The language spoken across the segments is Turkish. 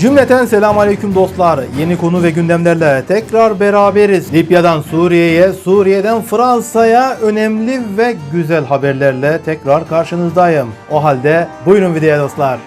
Cümleten selamun aleyküm dostlar. Yeni konu ve gündemlerle tekrar beraberiz. Libya'dan Suriye'ye, Suriye'den Fransa'ya önemli ve güzel haberlerle tekrar karşınızdayım. O halde buyurun videoya dostlar.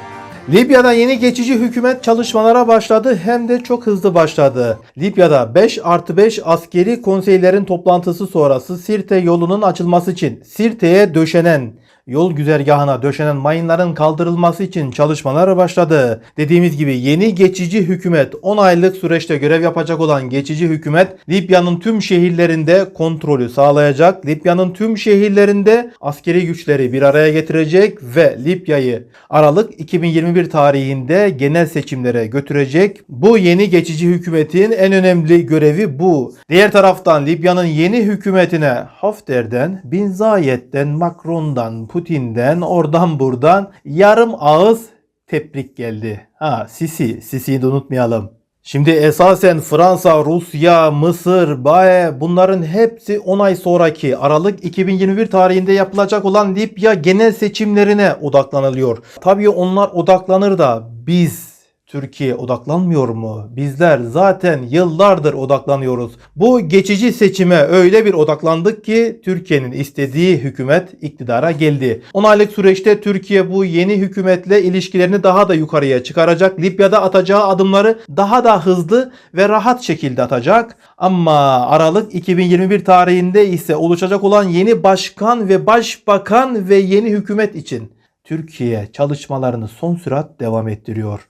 Libya'da yeni geçici hükümet çalışmalara başladı hem de çok hızlı başladı. Libya'da 5 artı 5 askeri konseylerin toplantısı sonrası Sirte yolunun açılması için Sirte'ye döşenen yol güzergahına döşenen mayınların kaldırılması için çalışmalar başladı. Dediğimiz gibi yeni geçici hükümet 10 aylık süreçte görev yapacak olan geçici hükümet Libya'nın tüm şehirlerinde kontrolü sağlayacak. Libya'nın tüm şehirlerinde askeri güçleri bir araya getirecek ve Libya'yı Aralık 2021 tarihinde genel seçimlere götürecek. Bu yeni geçici hükümetin en önemli görevi bu. Diğer taraftan Libya'nın yeni hükümetine Hafter'den, Bin Zayed'den, Macron'dan, Putin'den, oradan buradan yarım ağız tebrik geldi. Ha Sisi, Sisi'yi de unutmayalım. Şimdi esasen Fransa, Rusya, Mısır, BAE bunların hepsi 10 ay sonraki Aralık 2021 tarihinde yapılacak olan Libya genel seçimlerine odaklanılıyor. Tabii onlar odaklanır da biz Türkiye odaklanmıyor mu? Bizler zaten yıllardır odaklanıyoruz. Bu geçici seçime öyle bir odaklandık ki Türkiye'nin istediği hükümet iktidara geldi. 10 aylık süreçte Türkiye bu yeni hükümetle ilişkilerini daha da yukarıya çıkaracak. Libya'da atacağı adımları daha da hızlı ve rahat şekilde atacak. Ama Aralık 2021 tarihinde ise oluşacak olan yeni başkan ve başbakan ve yeni hükümet için Türkiye çalışmalarını son sürat devam ettiriyor.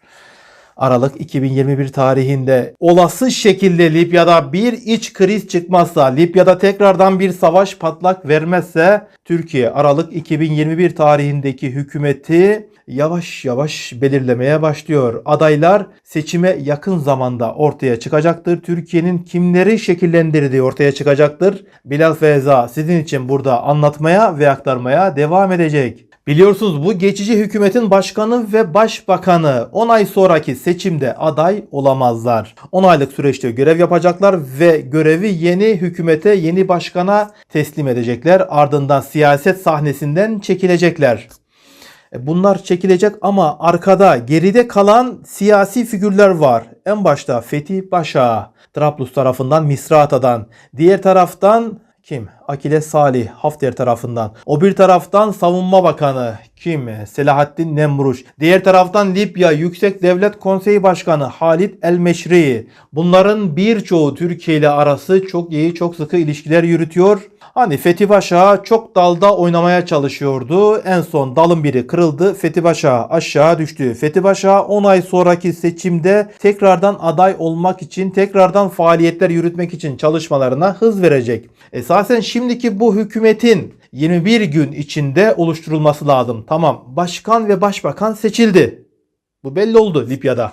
Aralık 2021 tarihinde olası şekilde Libya'da bir iç kriz çıkmazsa, Libya'da tekrardan bir savaş patlak vermezse Türkiye Aralık 2021 tarihindeki hükümeti yavaş yavaş belirlemeye başlıyor. Adaylar seçime yakın zamanda ortaya çıkacaktır. Türkiye'nin kimleri şekillendirdiği ortaya çıkacaktır. Bilal Feyza sizin için burada anlatmaya ve aktarmaya devam edecek. Biliyorsunuz bu geçici hükümetin başkanı ve başbakanı 10 ay sonraki seçimde aday olamazlar. 10 aylık süreçte görev yapacaklar ve görevi yeni hükümete, yeni başkana teslim edecekler. Ardından siyaset sahnesinden çekilecekler. E, Bunlar çekilecek ama arkada geride kalan siyasi figürler var. En başta Fethi Paşa, Trablus tarafından Misrata'dan, diğer taraftan kim? Akile Salih Hafter tarafından. O bir taraftan Savunma Bakanı kim? Selahattin Nemruş. Diğer taraftan Libya Yüksek Devlet Konseyi Başkanı Halit El Meşri. Bunların birçoğu Türkiye ile arası çok iyi, çok sıkı ilişkiler yürütüyor. Hani Fethi Paşa çok dalda oynamaya çalışıyordu. En son dalın biri kırıldı. Fethi Paşa aşağı düştü. Fethi Paşa 10 ay sonraki seçimde tekrardan aday olmak için, tekrardan faaliyetler yürütmek için çalışmalarına hız verecek. Esasen şimdiki bu hükümetin 21 gün içinde oluşturulması lazım. Tamam başkan ve başbakan seçildi. Bu belli oldu Libya'da.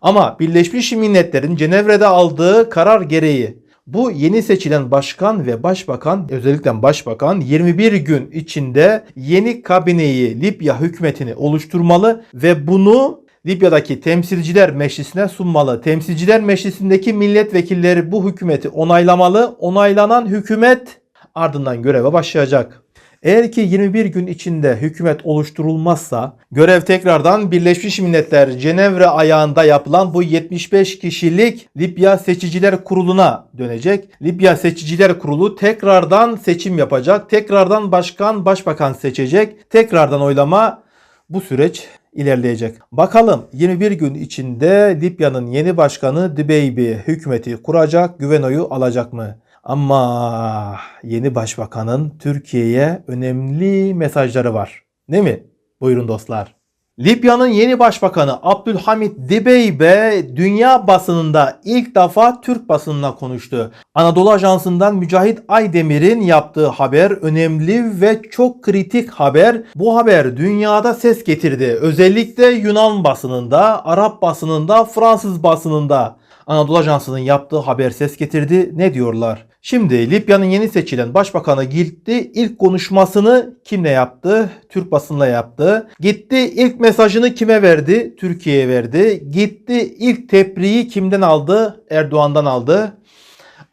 Ama Birleşmiş Milletler'in Cenevre'de aldığı karar gereği bu yeni seçilen başkan ve başbakan özellikle başbakan 21 gün içinde yeni kabineyi Libya hükümetini oluşturmalı ve bunu Libya'daki Temsilciler Meclisi'ne sunmalı. Temsilciler Meclisi'ndeki milletvekilleri bu hükümeti onaylamalı. Onaylanan hükümet ardından göreve başlayacak. Eğer ki 21 gün içinde hükümet oluşturulmazsa görev tekrardan Birleşmiş Milletler Cenevre ayağında yapılan bu 75 kişilik Libya Seçiciler Kurulu'na dönecek. Libya Seçiciler Kurulu tekrardan seçim yapacak. Tekrardan başkan, başbakan seçecek. Tekrardan oylama bu süreç ilerleyecek. Bakalım 21 gün içinde Libya'nın yeni başkanı Dibeybi hükümeti kuracak, güven oyu alacak mı? Ama yeni başbakanın Türkiye'ye önemli mesajları var. Değil mi? Buyurun dostlar. Libya'nın yeni başbakanı Abdülhamit Dibeybe dünya basınında ilk defa Türk basınına konuştu. Anadolu Ajansı'ndan Mücahit Aydemir'in yaptığı haber önemli ve çok kritik haber. Bu haber dünyada ses getirdi. Özellikle Yunan basınında, Arap basınında, Fransız basınında. Anadolu Ajansı'nın yaptığı haber ses getirdi. Ne diyorlar? Şimdi Libya'nın yeni seçilen başbakanı gitti. İlk konuşmasını kimle yaptı? Türk basınla yaptı. Gitti ilk mesajını kime verdi? Türkiye'ye verdi. Gitti ilk tebriği kimden aldı? Erdoğan'dan aldı.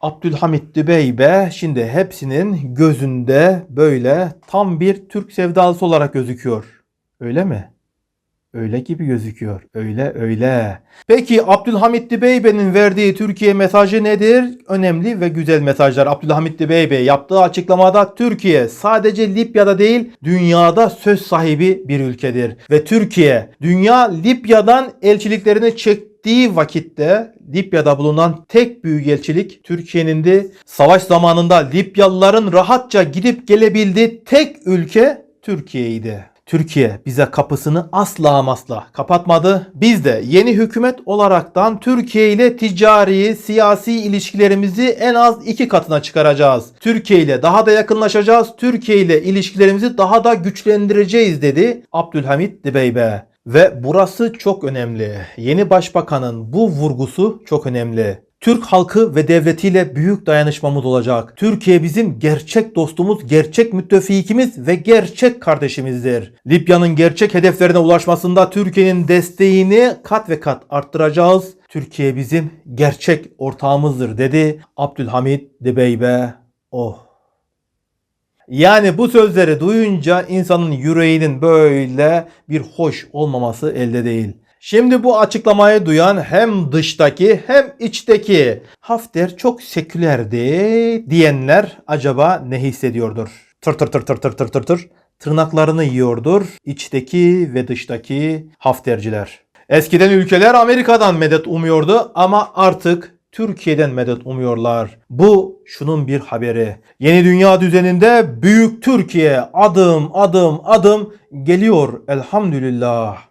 Abdülhamit Dübeybe şimdi hepsinin gözünde böyle tam bir Türk sevdalısı olarak gözüküyor. Öyle mi? Öyle gibi gözüküyor. Öyle öyle. Peki Abdülhamit Dibeybe'nin verdiği Türkiye mesajı nedir? Önemli ve güzel mesajlar. Abdülhamit Dibeybe yaptığı açıklamada Türkiye sadece Libya'da değil dünyada söz sahibi bir ülkedir. Ve Türkiye dünya Libya'dan elçiliklerini çektiği vakitte Libya'da bulunan tek büyükelçilik Türkiye'nin de savaş zamanında Libyalıların rahatça gidip gelebildiği tek ülke Türkiye'ydi. Türkiye bize kapısını asla ama asla kapatmadı. Biz de yeni hükümet olaraktan Türkiye ile ticari, siyasi ilişkilerimizi en az iki katına çıkaracağız. Türkiye ile daha da yakınlaşacağız. Türkiye ile ilişkilerimizi daha da güçlendireceğiz dedi Abdülhamit Dibeybe. Ve burası çok önemli. Yeni başbakanın bu vurgusu çok önemli. Türk halkı ve devletiyle büyük dayanışmamız olacak. Türkiye bizim gerçek dostumuz, gerçek müttefikimiz ve gerçek kardeşimizdir. Libya'nın gerçek hedeflerine ulaşmasında Türkiye'nin desteğini kat ve kat arttıracağız. Türkiye bizim gerçek ortağımızdır dedi Abdülhamit Dibeybe. Oh. Yani bu sözleri duyunca insanın yüreğinin böyle bir hoş olmaması elde değil. Şimdi bu açıklamayı duyan hem dıştaki hem içteki Hafter çok sekülerdi diyenler acaba ne hissediyordur? Tır tır tır tır tır tır tır tır tırnaklarını yiyordur içteki ve dıştaki Hafterciler. Eskiden ülkeler Amerika'dan medet umuyordu ama artık Türkiye'den medet umuyorlar. Bu şunun bir haberi. Yeni dünya düzeninde büyük Türkiye adım adım adım geliyor elhamdülillah.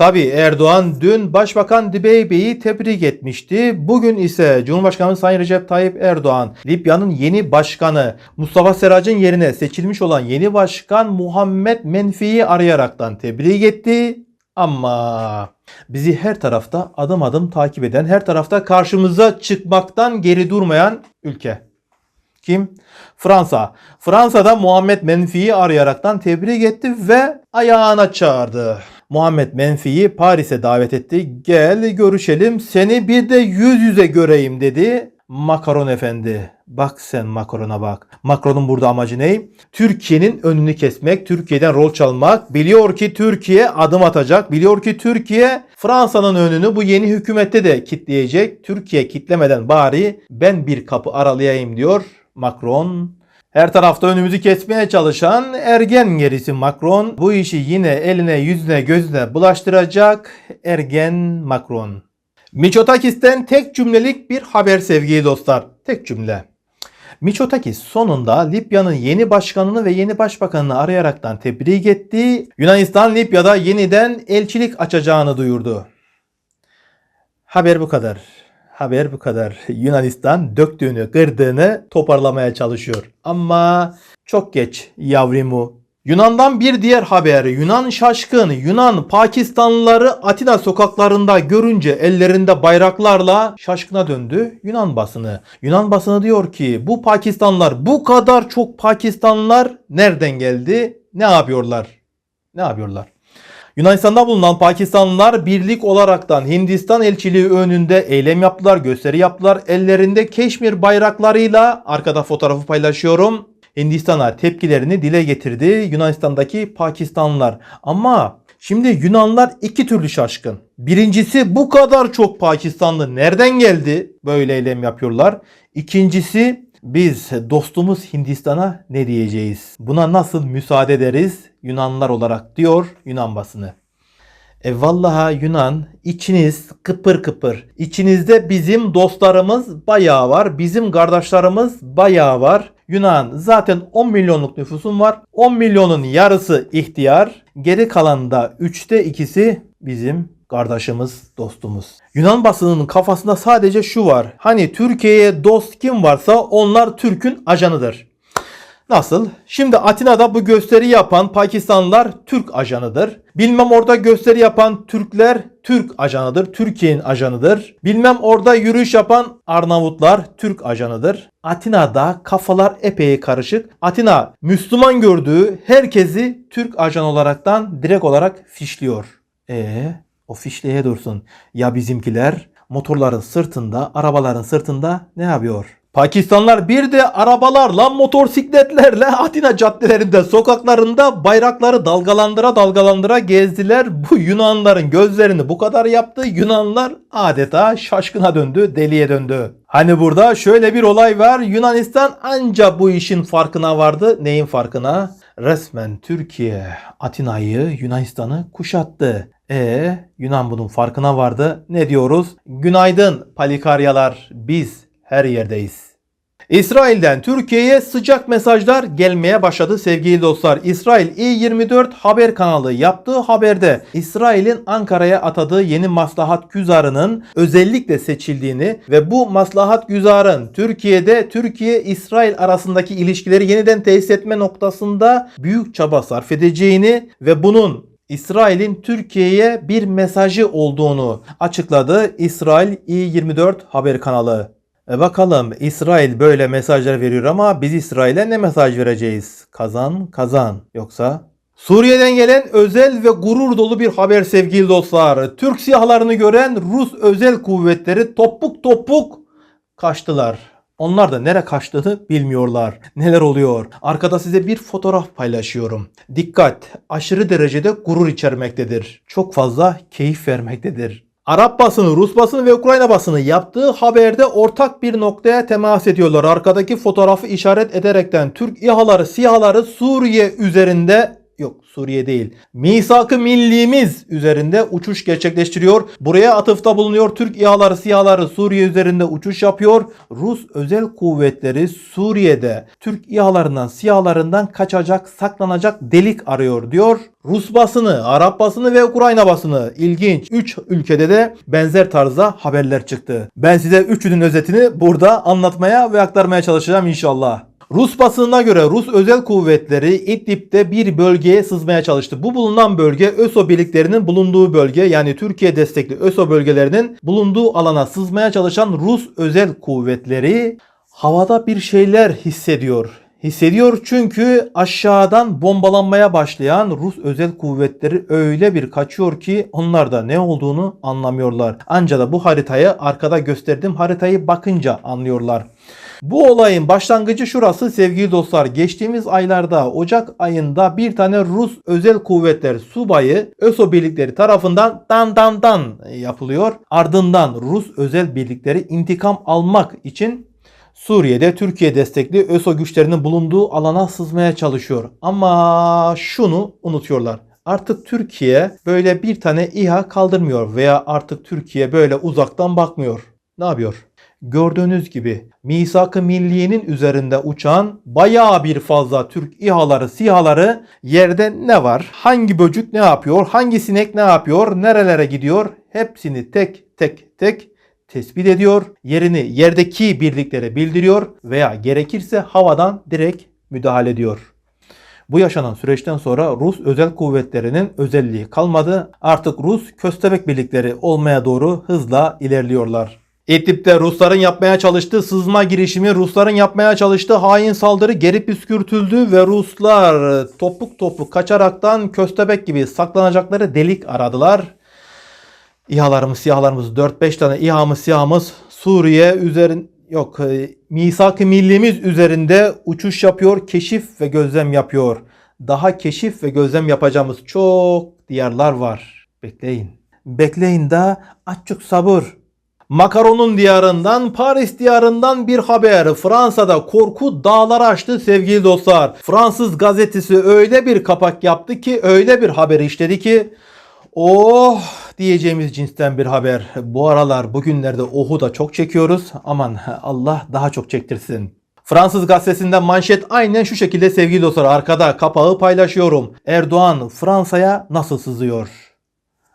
Tabi Erdoğan dün Başbakan Dibeybe'yi tebrik etmişti. Bugün ise Cumhurbaşkanı Sayın Recep Tayyip Erdoğan Libya'nın yeni başkanı Mustafa Serac'ın yerine seçilmiş olan yeni başkan Muhammed Menfi'yi arayaraktan tebrik etti. Ama bizi her tarafta adım adım takip eden, her tarafta karşımıza çıkmaktan geri durmayan ülke. Kim? Fransa. Fransa'da Muhammed Menfi'yi arayaraktan tebrik etti ve ayağına çağırdı. Muhammed Menfi'yi Paris'e davet etti. Gel görüşelim seni bir de yüz yüze göreyim dedi. Macron efendi. Bak sen Macron'a bak. Macron'un burada amacı ne? Türkiye'nin önünü kesmek, Türkiye'den rol çalmak. Biliyor ki Türkiye adım atacak. Biliyor ki Türkiye Fransa'nın önünü bu yeni hükümette de kitleyecek. Türkiye kitlemeden bari ben bir kapı aralayayım diyor Macron. Her tarafta önümüzü kesmeye çalışan ergen gerisi Macron. Bu işi yine eline yüzüne gözüne bulaştıracak ergen Macron. Miçotakis'ten tek cümlelik bir haber sevgili dostlar. Tek cümle. Miçotakis sonunda Libya'nın yeni başkanını ve yeni başbakanını arayaraktan tebrik etti. Yunanistan Libya'da yeniden elçilik açacağını duyurdu. Haber bu kadar. Haber bu kadar. Yunanistan döktüğünü, kırdığını toparlamaya çalışıyor. Ama çok geç yavrimu. Yunan'dan bir diğer haber. Yunan şaşkın. Yunan Pakistanlıları Atina sokaklarında görünce ellerinde bayraklarla şaşkına döndü Yunan basını. Yunan basını diyor ki bu Pakistanlılar bu kadar çok Pakistanlılar nereden geldi? Ne yapıyorlar? Ne yapıyorlar? Yunanistan'da bulunan Pakistanlılar birlik olaraktan Hindistan elçiliği önünde eylem yaptılar, gösteri yaptılar. Ellerinde Keşmir bayraklarıyla arkada fotoğrafı paylaşıyorum. Hindistan'a tepkilerini dile getirdi Yunanistan'daki Pakistanlılar. Ama şimdi Yunanlar iki türlü şaşkın. Birincisi bu kadar çok Pakistanlı nereden geldi? Böyle eylem yapıyorlar. İkincisi biz dostumuz Hindistan'a ne diyeceğiz? Buna nasıl müsaade ederiz Yunanlar olarak diyor Yunan basını. E vallaha Yunan içiniz kıpır kıpır. İçinizde bizim dostlarımız bayağı var. Bizim kardeşlerimiz bayağı var. Yunan zaten 10 milyonluk nüfusun var. 10 milyonun yarısı ihtiyar. Geri kalan da 3'te ikisi bizim kardeşimiz, dostumuz. Yunan basınının kafasında sadece şu var. Hani Türkiye'ye dost kim varsa onlar Türk'ün ajanıdır. Nasıl? Şimdi Atina'da bu gösteri yapan Pakistanlılar Türk ajanıdır. Bilmem orada gösteri yapan Türkler Türk ajanıdır. Türkiye'nin ajanıdır. Bilmem orada yürüyüş yapan Arnavutlar Türk ajanıdır. Atina'da kafalar epey karışık. Atina Müslüman gördüğü herkesi Türk ajan olaraktan direkt olarak fişliyor. E o fişliğe dursun. Ya bizimkiler motorların sırtında, arabaların sırtında ne yapıyor? Pakistanlar bir de arabalarla, motosikletlerle Atina caddelerinde, sokaklarında bayrakları dalgalandıra dalgalandıra gezdiler. Bu Yunanların gözlerini bu kadar yaptı. Yunanlar adeta şaşkına döndü, deliye döndü. Hani burada şöyle bir olay var. Yunanistan anca bu işin farkına vardı. Neyin farkına? Resmen Türkiye Atina'yı, Yunanistan'ı kuşattı. E Yunan bunun farkına vardı. Ne diyoruz? Günaydın palikaryalar. Biz her yerdeyiz. İsrail'den Türkiye'ye sıcak mesajlar gelmeye başladı sevgili dostlar. İsrail İ24 haber kanalı yaptığı haberde İsrail'in Ankara'ya atadığı yeni maslahat güzarının özellikle seçildiğini ve bu maslahat güzarın Türkiye'de Türkiye-İsrail arasındaki ilişkileri yeniden tesis etme noktasında büyük çaba sarf edeceğini ve bunun İsrail'in Türkiye'ye bir mesajı olduğunu açıkladı İsrail İ24 haber kanalı. E bakalım İsrail böyle mesajlar veriyor ama biz İsrail'e ne mesaj vereceğiz? Kazan kazan yoksa Suriye'den gelen özel ve gurur dolu bir haber sevgili dostlar. Türk siyahlarını gören Rus özel kuvvetleri topuk topuk kaçtılar. Onlar da nere kaçtığını bilmiyorlar. Neler oluyor? Arkada size bir fotoğraf paylaşıyorum. Dikkat! Aşırı derecede gurur içermektedir. Çok fazla keyif vermektedir. Arap basını, Rus basını ve Ukrayna basını yaptığı haberde ortak bir noktaya temas ediyorlar. Arkadaki fotoğrafı işaret ederekten Türk İHA'ları, SİHA'ları Suriye üzerinde Yok Suriye değil. Misak-ı millimiz üzerinde uçuş gerçekleştiriyor. Buraya atıfta bulunuyor. Türk İHA'ları, SİHA'ları Suriye üzerinde uçuş yapıyor. Rus özel kuvvetleri Suriye'de Türk İHA'larından, SİHA'larından kaçacak, saklanacak delik arıyor diyor. Rus basını, Arap basını ve Ukrayna basını. İlginç. 3 ülkede de benzer tarzda haberler çıktı. Ben size üçünün özetini burada anlatmaya ve aktarmaya çalışacağım inşallah. Rus basınına göre Rus özel kuvvetleri İdlib'de bir bölgeye sızmaya çalıştı. Bu bulunan bölge ÖSO birliklerinin bulunduğu bölge yani Türkiye destekli ÖSO bölgelerinin bulunduğu alana sızmaya çalışan Rus özel kuvvetleri havada bir şeyler hissediyor. Hissediyor çünkü aşağıdan bombalanmaya başlayan Rus özel kuvvetleri öyle bir kaçıyor ki onlar da ne olduğunu anlamıyorlar. Ancak da bu haritayı arkada gösterdiğim haritayı bakınca anlıyorlar. Bu olayın başlangıcı şurası sevgili dostlar. Geçtiğimiz aylarda Ocak ayında bir tane Rus özel kuvvetler subayı ÖSO birlikleri tarafından dan dan dan yapılıyor. Ardından Rus özel birlikleri intikam almak için Suriye'de Türkiye destekli ÖSO güçlerinin bulunduğu alana sızmaya çalışıyor. Ama şunu unutuyorlar. Artık Türkiye böyle bir tane İHA kaldırmıyor veya artık Türkiye böyle uzaktan bakmıyor. Ne yapıyor? Gördüğünüz gibi misak-ı milliyenin üzerinde uçan bayağı bir fazla Türk İHA'ları, SİHA'ları yerde ne var? Hangi böcük ne yapıyor? Hangi sinek ne yapıyor? Nerelere gidiyor? Hepsini tek tek tek tespit ediyor. Yerini yerdeki birliklere bildiriyor veya gerekirse havadan direkt müdahale ediyor. Bu yaşanan süreçten sonra Rus özel kuvvetlerinin özelliği kalmadı. Artık Rus köstebek birlikleri olmaya doğru hızla ilerliyorlar. İdlib'de Rusların yapmaya çalıştığı sızma girişimi, Rusların yapmaya çalıştığı hain saldırı geri püskürtüldü ve Ruslar topuk topuk kaçaraktan köstebek gibi saklanacakları delik aradılar. İHA'larımız, SİHA'larımız 4-5 tane İHA'mız, SİHA'mız Suriye üzerin yok e, misak-ı millimiz üzerinde uçuş yapıyor, keşif ve gözlem yapıyor. Daha keşif ve gözlem yapacağımız çok diyarlar var. Bekleyin. Bekleyin de açık sabır. Makaronun diyarından, Paris diyarından bir haber. Fransa'da korku dağları açtı sevgili dostlar. Fransız gazetesi öyle bir kapak yaptı ki, öyle bir haber işledi ki Oh diyeceğimiz cinsten bir haber. Bu aralar bugünlerde ohu da çok çekiyoruz. Aman Allah daha çok çektirsin. Fransız gazetesinde manşet aynen şu şekilde sevgili dostlar. Arkada kapağı paylaşıyorum. Erdoğan Fransa'ya nasıl sızıyor?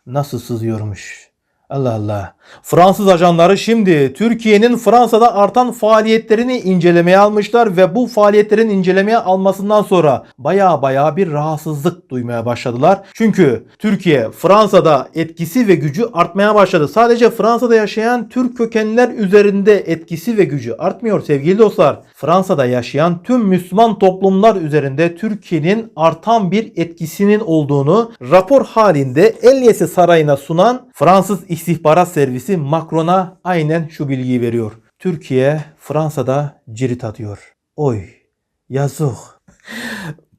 Nasıl sızıyormuş? Allah Allah. Fransız ajanları şimdi Türkiye'nin Fransa'da artan faaliyetlerini incelemeye almışlar ve bu faaliyetlerin incelemeye almasından sonra baya baya bir rahatsızlık duymaya başladılar. Çünkü Türkiye Fransa'da etkisi ve gücü artmaya başladı. Sadece Fransa'da yaşayan Türk kökenliler üzerinde etkisi ve gücü artmıyor sevgili dostlar. Fransa'da yaşayan tüm Müslüman toplumlar üzerinde Türkiye'nin artan bir etkisinin olduğunu rapor halinde Elyesi Sarayı'na sunan Fransız İstihbarat Servisi Macron'a aynen şu bilgiyi veriyor. Türkiye Fransa'da cirit atıyor. Oy yazık.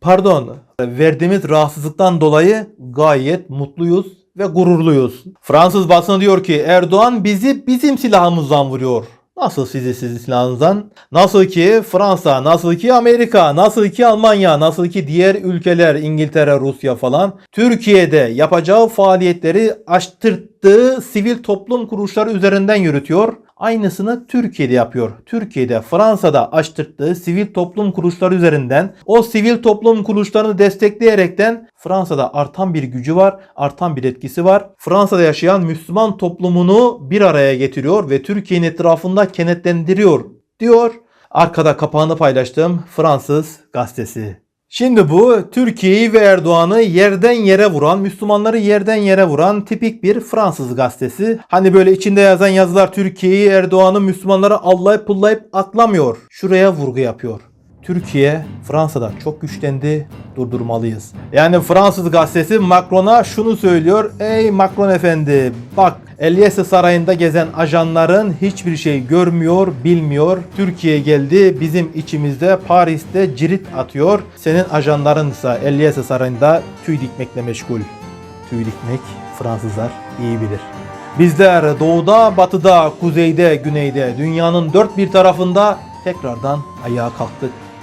Pardon, verdiğimiz rahatsızlıktan dolayı gayet mutluyuz ve gururluyuz. Fransız basını diyor ki Erdoğan bizi bizim silahımızdan vuruyor. Nasıl sizi sizin silahınızdan? Nasıl ki Fransa, nasıl ki Amerika, nasıl ki Almanya, nasıl ki diğer ülkeler İngiltere, Rusya falan Türkiye'de yapacağı faaliyetleri açtırttığı sivil toplum kuruluşları üzerinden yürütüyor. Aynısını Türkiye'de yapıyor. Türkiye'de, Fransa'da açtırttığı sivil toplum kuruluşları üzerinden o sivil toplum kuruluşlarını destekleyerekten Fransa'da artan bir gücü var, artan bir etkisi var. Fransa'da yaşayan Müslüman toplumunu bir araya getiriyor ve Türkiye'nin etrafında kenetlendiriyor diyor. Arkada kapağını paylaştığım Fransız gazetesi. Şimdi bu Türkiye'yi ve Erdoğan'ı yerden yere vuran, Müslümanları yerden yere vuran tipik bir Fransız gazetesi. Hani böyle içinde yazan yazılar Türkiye'yi, Erdoğan'ı, Müslümanları allayıp pullayıp atlamıyor. Şuraya vurgu yapıyor. Türkiye Fransa'da çok güçlendi, durdurmalıyız. Yani Fransız gazetesi Macron'a şunu söylüyor. Ey Macron efendi bak Eliyese Sarayı'nda gezen ajanların hiçbir şey görmüyor, bilmiyor. Türkiye geldi bizim içimizde Paris'te cirit atıyor. Senin ajanların ise Eliyese Sarayı'nda tüy dikmekle meşgul. Tüy dikmek Fransızlar iyi bilir. Bizler doğuda, batıda, kuzeyde, güneyde, dünyanın dört bir tarafında tekrardan ayağa kalktık.